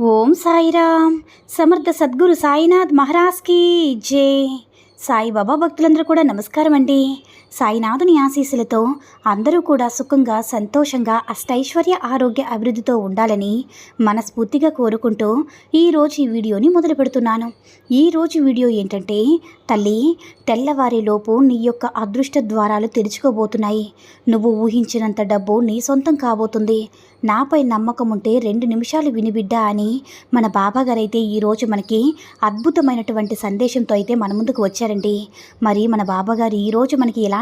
Om Sairam. Samarth Sadguru Sainath మహారాజ్కి జై. సాయిబాబా భక్తులందరూ కూడా నమస్కారం అండి సాయినాథుని ఆశీస్సులతో అందరూ కూడా సుఖంగా సంతోషంగా అష్టైశ్వర్య ఆరోగ్య అభివృద్ధితో ఉండాలని మనస్ఫూర్తిగా కోరుకుంటూ ఈరోజు ఈ వీడియోని మొదలు పెడుతున్నాను. ఈరోజు వీడియో ఏంటంటే తల్లి తెల్లవారేలోపు నీ యొక్క అదృష్ట ద్వారాలు తెరుచుకోబోతున్నాయి. నువ్వు ఊహించినంత డబ్బు నీ సొంతం కాబోతుంది. నాపై నమ్మకం ఉంటే రెండు నిమిషాలు వినిబిడ్డా అని మన బాబాగారైతే ఈరోజు మనకి అద్భుతమైనటువంటి సందేశంతో అయితే మన ముందుకు వచ్చారండి. మరి మన బాబాగారు ఈరోజు మనకి ఎలా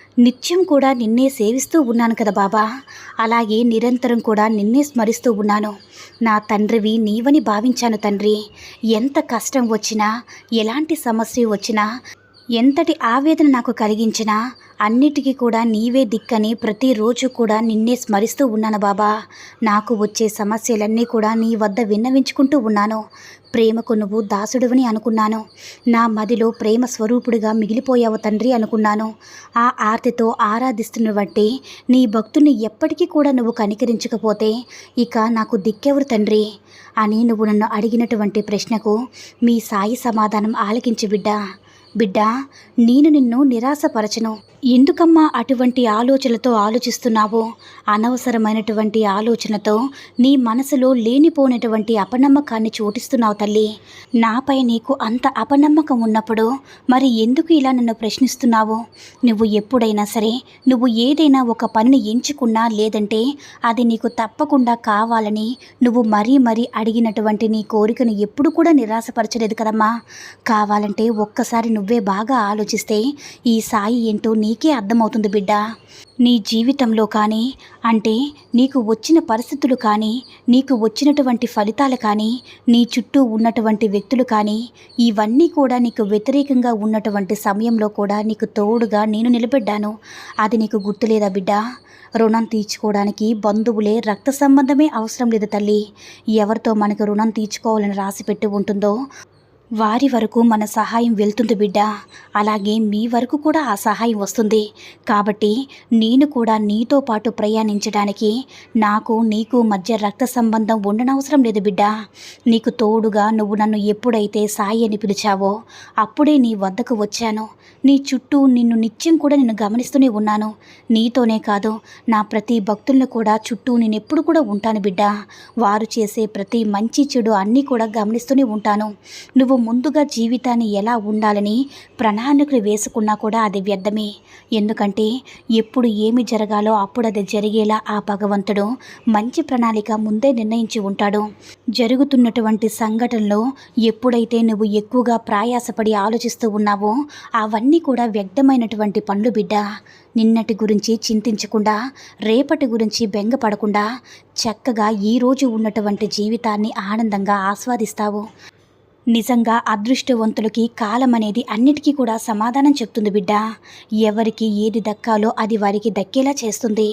నిత్యం కూడా నిన్నే సేవిస్తూ ఉన్నాను కదా బాబా. అలాగే నిరంతరం కూడా నిన్నే స్మరిస్తూ ఉన్నాను. నా తండ్రివి నీవని భావించాను తండ్రి. ఎంత కష్టం వచ్చినా ఎలాంటి సమస్య వచ్చినా ఎంతటి ఆవేదన నాకు కలిగించినా అన్నిటికీ కూడా నీవే దిక్కని ప్రతిరోజు కూడా నిన్నే స్మరిస్తూ ఉన్నాను బాబా. నాకు వచ్చే సమస్యలన్నీ కూడా నీ వద్ద విన్నవించుకుంటూ ఉన్నాను. ప్రేమకు నువ్వు దాసుడివని అనుకున్నాను. నా మదిలో ప్రేమ స్వరూపుడిగా మిగిలిపోయావు తండ్రి అనుకున్నాను. ఆ ఆర్తితో ఆరాధిస్తున్న బట్టి నీ భక్తుని ఎప్పటికీ కూడా నువ్వు కనికరించకపోతే ఇక నాకు దిక్కెవరు తండ్రి? అని నువ్వు నన్ను అడిగినటువంటి ప్రశ్నకు మీ సాయి సమాధానం ఆలకించి బిడ్డా. బిడ్డా నేను నిన్ను నిరాశపరచను. ఎందుకమ్మా అటువంటి ఆలోచనలతో ఆలోచిస్తున్నావు? అనవసరమైనటువంటి ఆలోచనతో నీ మనసులో లేనిపోయినటువంటి అపనమ్మకాన్ని చోటిస్తున్నావు తల్లి. నాపై నీకు అంత అపనమ్మకం ఉన్నప్పుడు మరి ఎందుకు ఇలా నన్ను ప్రశ్నిస్తున్నావు? నువ్వు ఎప్పుడైనా సరే నువ్వు ఏదైనా ఒక పనిని ఎంచుకున్నా లేదంటే అది నీకు తప్పకుండా కావాలని నువ్వు మరీ మరీ అడిగినటువంటి నీ కోరికను ఎప్పుడు కూడా నిరాశపరచలేదు కదమ్మా. కావాలంటే ఒక్కసారి నువ్వు నువ్వే బాగా ఆలోచిస్తే ఈ సాయి ఏంటో నీకే అర్థమవుతుంది బిడ్డ. నీ జీవితంలో కానీ అంటే నీకు వచ్చిన పరిస్థితులు కానీ నీకు వచ్చినటువంటి ఫలితాలు కానీ నీ చుట్టూ ఉన్నటువంటి వ్యక్తులు కానీ ఇవన్నీ కూడా నీకు వ్యతిరేకంగా ఉన్నటువంటి సమయంలో కూడా నీకు తోడుగా నేను నిలబడ్డాను. అది నీకు గుర్తులేదా బిడ్డ? రుణం తీర్చుకోవడానికి బంధువులే రక్త సంబంధమే అవసరం లేదు తల్లి. ఎవరితో మనకు రుణం తీర్చుకోవాలని రాసి పెట్టి ఉంటుందో వారి వరకు మన సహాయం వెళ్తుంది బిడ్డ. అలాగే మీ వరకు కూడా ఆ సహాయం వస్తుంది. కాబట్టి నేను కూడా నీతో పాటు ప్రయాణించడానికి నాకు నీకు మధ్య రక్త సంబంధం ఉండనవసరం లేదు బిడ్డ. నీకు తోడుగా నువ్వు నన్ను ఎప్పుడైతే సాయి అని పిలిచావో అప్పుడే నీ వద్దకు వచ్చాను. నీ చుట్టూ నిన్ను నిత్యం కూడా నిన్ను గమనిస్తూనే ఉన్నాను. నీతోనే కాదు నా ప్రతి భక్తులను కూడా చుట్టూ నేను ఎప్పుడు కూడా ఉంటాను బిడ్డ. వారు చేసే ప్రతి మంచి చెడు అన్నీ కూడా గమనిస్తూనే ఉంటాను. నువ్వు ముందుగా జీవితాన్ని ఎలా ఉండాలని ప్రణాళికలు వేసుకున్నా కూడా అది వ్యర్థమే. ఎందుకంటే ఎప్పుడు ఏమి జరగాలో అప్పుడు అది జరిగేలా ఆ భగవంతుడు మంచి ప్రణాళిక ముందే నిర్ణయించి ఉంటాడు. జరుగుతున్నటువంటి సంఘటనలో ఎప్పుడైతే నువ్వు ఎక్కువగా ప్రయాసపడి ఆలోచిస్తూ ఉన్నావో అవన్నీ కూడా వ్యక్తమైనటువంటి పనులు బిడ్డ. నిన్నటి గురించి చింతించకుండా రేపటి గురించి బెంగపడకుండా చక్కగా ఈరోజు ఉన్నటువంటి జీవితాన్ని ఆనందంగా ఆస్వాదిస్తావు. నిజంగా అదృష్టవంతులకి కాలం అనేది అన్నిటికీ కూడా సమాధానం చెప్తుంది బిడ్డ. ఎవరికి ఏది దక్కాలో అది వారికి దక్కేలా చేస్తుంది.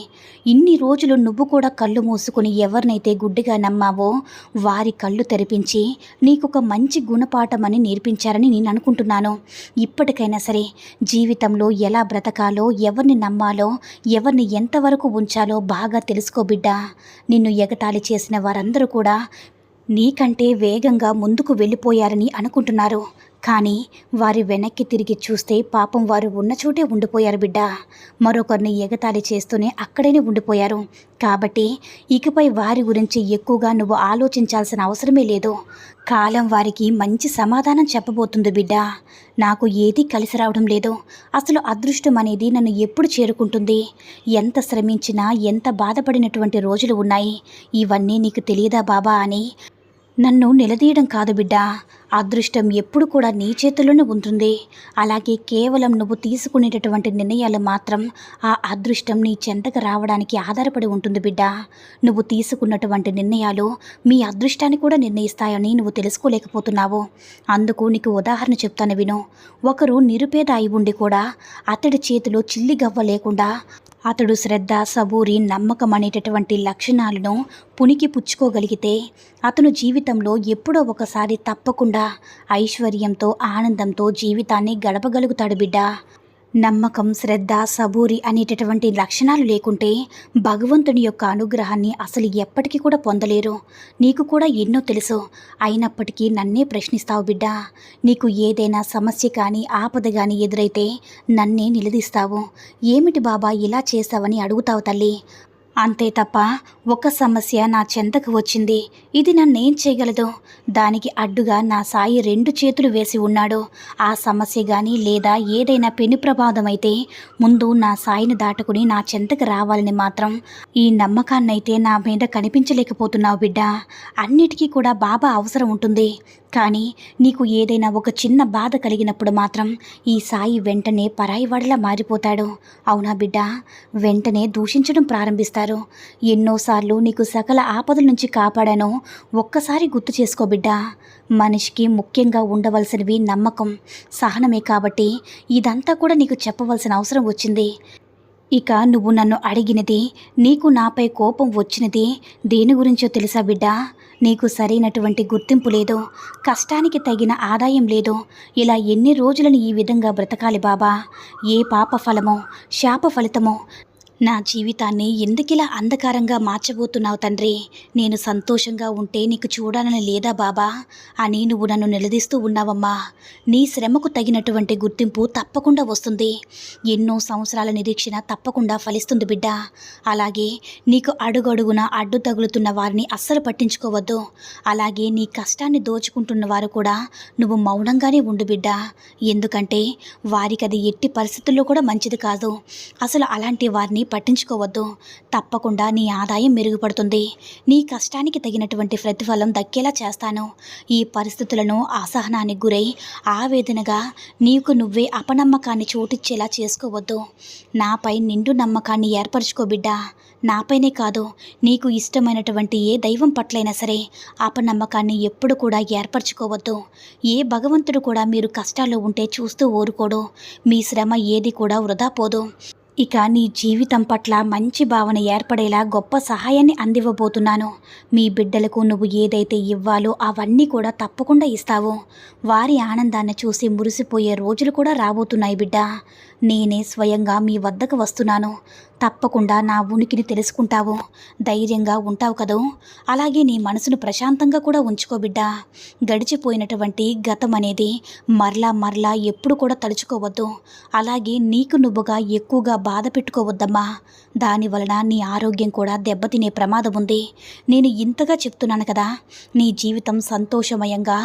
ఇన్ని రోజులు నువ్వు కూడా కళ్ళు మూసుకుని ఎవరినైతే గుడ్డిగా నమ్మావో వారి కళ్ళు తెరిపించి నీకొక మంచి గుణపాఠమని నేర్పించారని నేను అనుకుంటున్నాను. ఇప్పటికైనా సరే జీవితంలో ఎలా బ్రతకాలో ఎవరిని నమ్మాలో ఎవరిని ఎంతవరకు ఉంచాలో బాగా తెలుసుకో బిడ్డ. నిన్ను ఎగతాళి చేసిన వారందరూ కూడా నీకంటే వేగంగా ముందుకు వెళ్ళిపోయారని అనుకుంటున్నారు. కానీ వారి వెనక్కి తిరిగి చూస్తే పాపం వారు ఉన్న చోటే ఉండిపోయారు బిడ్డ. మరొకరిని ఎగతాళి చేస్తూనే అక్కడనే ఉండిపోయారు. కాబట్టి ఇకపై వారి గురించి ఎక్కువగా నువ్వు ఆలోచించాల్సిన అవసరమే లేదు. కాలం వారికి మంచి సమాధానం చెప్పబోతుంది బిడ్డ. నాకు ఏదీ కలిసి రావడం లేదు. అసలు అదృష్టం అనేది నన్ను ఎప్పుడు చేరుకుంటుంది? ఎంత శ్రమించినా ఎంత బాధపడినటువంటి రోజులు ఉన్నాయి. ఇవన్నీ నీకు తెలియదా బాబా అని నన్ను నిలదీయడం కాదు బిడ్డ. అదృష్టం ఎప్పుడు కూడా నీ చేతుల్లోనే ఉంటుంది. అలాగే కేవలం నువ్వు తీసుకునేటటువంటి నిర్ణయాలు మాత్రం ఆ అదృష్టం నీ చెంతకు రావడానికి ఆధారపడి ఉంటుంది బిడ్డ. నువ్వు తీసుకున్నటువంటి నిర్ణయాలు మీ అదృష్టాన్ని కూడా నిర్ణయిస్తాయని నువ్వు తెలుసుకోలేకపోతున్నావు. అందుకు నీకు ఉదాహరణ చెప్తాను విను. ఒకరు నిరుపేద అయి ఉండి కూడా అతడి చేతిలో చిల్లి గవ్వ లేకుండా అతడు శ్రద్ధ సబూరి నమ్మకం అనేటటువంటి లక్షణాలను పునికి పుచ్చుకోగలిగితే అతను జీవితంలో ఎప్పుడో ఒకసారి తప్పకుండా ఐశ్వర్యంతో ఆనందంతో జీవితాన్ని గడపగలుగుతాడు బిడ్డ. నమ్మకం శ్రద్ధ సబూరి అనేటటువంటి లక్షణాలు లేకుంటే భగవంతుని యొక్క అనుగ్రహాన్ని అసలు ఎప్పటికీ కూడా పొందలేరు. నీకు కూడా ఎన్నో తెలుసు. అయినప్పటికీ నన్నే ప్రశ్నిస్తావు బిడ్డ. నీకు ఏదైనా సమస్య కానీ ఆపద కానీ ఎదురైతే నన్నే నిలదీస్తావు. ఏమిటి బాబా ఇలా చేస్తావని అడుగుతావు తల్లి? అంతే తప్ప ఒక సమస్య నా చెంతకు వచ్చింది. ఇది నన్నేం చేయగలదు? దానికి అడ్డుగా నా సాయి రెండు చేతులు వేసి ఉన్నాడు. ఆ సమస్య కానీ లేదా ఏదైనా పెను ప్రమాదం అయితే ముందు నా సాయిని దాటుకుని నా చెంతకు రావాలని మాత్రం ఈ నమ్మకాన్నైతే నా మీద కనిపించలేకపోతున్నావు బిడ్డ. అన్నిటికీ కూడా బాబా అవసరం ఉంటుంది. కానీ నీకు ఏదైనా ఒక చిన్న బాధ కలిగినప్పుడు మాత్రం ఈ సాయి వెంటనే పరాయివాడలా మారిపోతాడు. అవునా బిడ్డ? వెంటనే దూషించడం ప్రారంభిస్తారు. ఎన్నోసార్లు నీకు సకల ఆపదల నుంచి కాపాడాను ఒక్కసారి గుర్తు చేసుకో బిడ్డ. మనిషికి ముఖ్యంగా ఉండవలసినవి నమ్మకం సహనమే కాబట్టి ఇదంతా కూడా నీకు చెప్పవలసిన అవసరం వచ్చింది. ఇక నువ్వు నన్ను అడిగినది నీకు నాపై కోపం వచ్చినది దేని గురించో తెలుసా బిడ్డ? నీకు సరైనటువంటి గుర్తింపు లేదు కష్టానికి తగిన ఆదాయం లేదు. ఇలా ఎన్ని రోజులను ఈ విధంగా బ్రతకాలి బాబా? ఏ పాప ఫలమో శాప ఫలితమో నా జీవితాన్ని ఎందుకిలా అంధకారంగా మార్చబోతున్నావు తండ్రి? నేను సంతోషంగా ఉంటే నీకు చూడాలని లేదా బాబా? అని నువ్వు నన్ను నిలదీస్తూ ఉన్నావమ్మా. నీ శ్రమకు తగినటువంటి గుర్తింపు తప్పకుండా వస్తుంది. ఎన్నో సంవత్సరాల నిరీక్షణ తప్పకుండా ఫలిస్తుంది బిడ్డ. అలాగే నీకు అడుగడుగున అడ్డు తగులుతున్న వారిని అస్సలు పట్టించుకోవద్దు. అలాగే నీ కష్టాన్ని దోచుకుంటున్న వారు కూడా నువ్వు మౌనంగానే ఉండు బిడ్డ. ఎందుకంటే వారికి అది ఎట్టి పరిస్థితుల్లో కూడా మంచిది కాదు. అసలు అలాంటి వారిని పట్టించుకోవద్దు. తప్పకుండా నీ ఆదాయం మెరుగుపడుతుంది. నీ కష్టానికి తగినటువంటి ప్రతిఫలం దక్కేలా చేస్తాను. ఈ పరిస్థితులను అసహనానికి గురై ఆవేదనగా నీకు నువ్వే అపనమ్మకాన్ని చోటిచ్చేలా చేసుకోవద్దు. నాపై నిండు నమ్మకాన్ని ఏర్పరచుకో బిడ్డా. నాపైనే కాదు నీకు ఇష్టమైనటువంటి ఏ దైవం పట్లైనా సరే అపనమ్మకాన్ని ఎప్పుడు కూడా ఏర్పరచుకోవద్దు. ఏ భగవంతుడు కూడా మీరు కష్టాల్లో ఉంటే చూస్తూ ఊరుకోడు. మీ శ్రమ ఏది కూడా వృధా పోదు. ఇక నీ జీవితం పట్ల మంచి భావన ఏర్పడేలా గొప్ప సహాయాన్ని అందివ్వబోతున్నాను. మీ బిడ్డలకు నువ్వు ఏదైతే ఇవ్వాలో అవన్నీ కూడా తప్పకుండా ఇస్తావు. వారి ఆనందాన్ని చూసి మురిసిపోయే రోజులు కూడా రాబోతున్నాయి బిడ్డ. నేనే స్వయంగా మీ వద్దకు వస్తున్నాను. తప్పకుండా నా ఉనికిని తెలుసుకుంటావు. ధైర్యంగా ఉంటావు కదూ. అలాగే నీ మనసును ప్రశాంతంగా కూడా ఉంచుకో బిడ్డ. గడిచిపోయినటువంటి గతం అనేది మరలా మరలా ఎప్పుడు కూడా తలుచుకోవద్దు. అలాగే నీకు నువ్వుగా ఎక్కువగా బాధ పెట్టుకోవద్దమ్మా. దాని వలన నీ ఆరోగ్యం కూడా దెబ్బతినే ప్రమాదం ఉంది నేను ఇంతగా చెప్తున్నాను కదా నీ జీవితం సంతోషమయంగా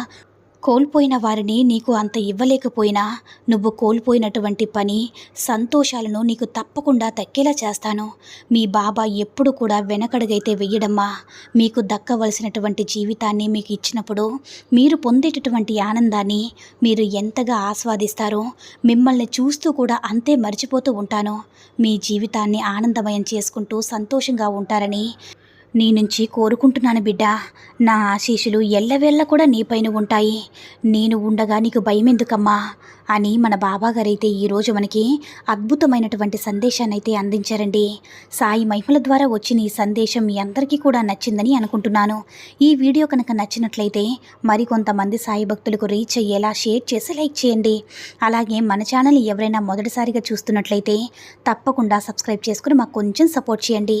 కోల్పోయిన వారిని నీకు అంత ఇవ్వలేకపోయినా నువ్వు కోల్పోయినటువంటి పని సంతోషాలను నీకు తప్పకుండా దక్కేలా చేస్తాను. మీ బాబా ఎప్పుడు కూడా వెనకడుగైతే వెయ్యడమ్మా. మీకు దక్కవలసినటువంటి జీవితాన్ని మీకు ఇచ్చినప్పుడు మీరు పొందేటటువంటి ఆనందాన్ని మీరు ఎంతగా ఆస్వాదిస్తారో మిమ్మల్ని చూస్తూ కూడా అంతే మర్చిపోతూ ఉంటాను. మీ జీవితాన్ని ఆనందమయం చేసుకుంటూ సంతోషంగా ఉంటారని నీ నుంచి కోరుకుంటున్నాను బిడ్డ. నా ఆశీస్సులు ఎల్లవేళ్ళ కూడా నీపైన ఉంటాయి. నేను ఉండగా నీకు భయం ఎందుకమ్మా అని మన బాబాగారైతే ఈరోజు మనకి అద్భుతమైనటువంటి సందేశాన్ని అయితే అందించారండి. సాయి మహిమల ద్వారా వచ్చిన ఈ సందేశం మీ అందరికీ కూడా నచ్చిందని అనుకుంటున్నాను. ఈ వీడియో కనుక నచ్చినట్లయితే మరికొంతమంది సాయి భక్తులకు రీచ్ అయ్యేలా షేర్ చేసి లైక్ చేయండి. అలాగే మన ఛానల్ ఎవరైనా మొదటిసారిగా చూస్తున్నట్లయితే తప్పకుండా సబ్స్క్రైబ్ చేసుకుని మాకు కొంచెం సపోర్ట్ చేయండి.